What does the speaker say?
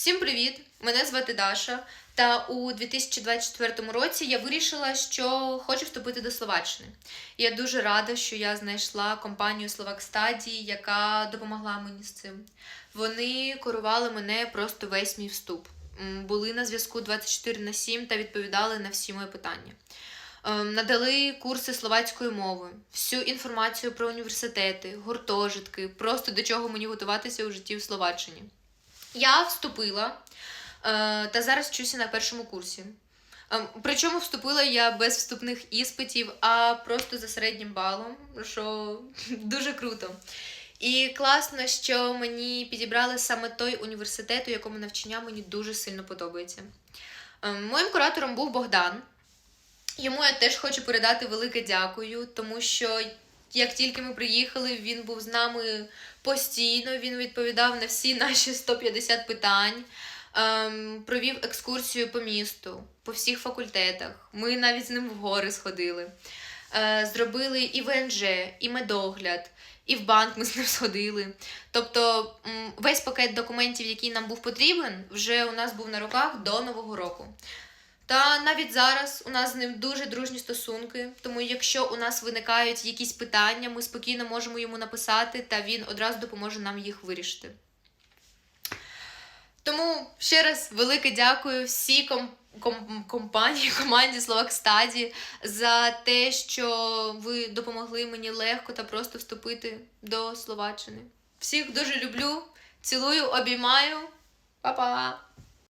Всім привіт! Мене звати Даша. Та у 2024 році я вирішила, що хочу вступити до Словаччини. Я дуже рада, що я знайшла компанію Slovak Study, яка допомогла мені з цим. Вони керували мене просто весь мій вступ. Були на зв'язку 24 на 7 та відповідали на всі мої питання. Ем, Надали курси словацької мови, всю інформацію про університети, гуртожитки, просто до чого мені готуватися у житті в Словаччині. Я вступила е, та зараз вчуся на першому курсі. Ем, Причому вступила я без вступних іспитів, а просто за середнім балом, що дуже круто. І класно, що мені підібрали саме той університет, у якому навчання мені дуже сильно подобається. Ем, Моїм куратором був Богдан. Йому я теж хочу передати велике дякую, тому що як тільки ми приїхали, він був з нами постійно, він відповідав на всі наші 150 питань, ем, провів екскурсію по місту, по всіх факультетах. Ми навіть з ним в гори сходили. Е, зробили і ВНЖ, і медогляд, і в банк ми з ним сходили. Тобто весь пакет документів, який нам був потрібен, вже у нас був на руках до Нового року. Та навіть зараз у нас з ним дуже дружні стосунки, тому якщо у нас виникають якісь питання, ми спокійно можемо йому написати, та він одразу допоможе нам їх вирішити. Тому ще раз велике дякую всій ком- ком- компанії, команді Slovak Study за те, що ви допомогли мені легко та просто вступити до Словаччини. Всіх дуже люблю, цілую, обіймаю. Па-па!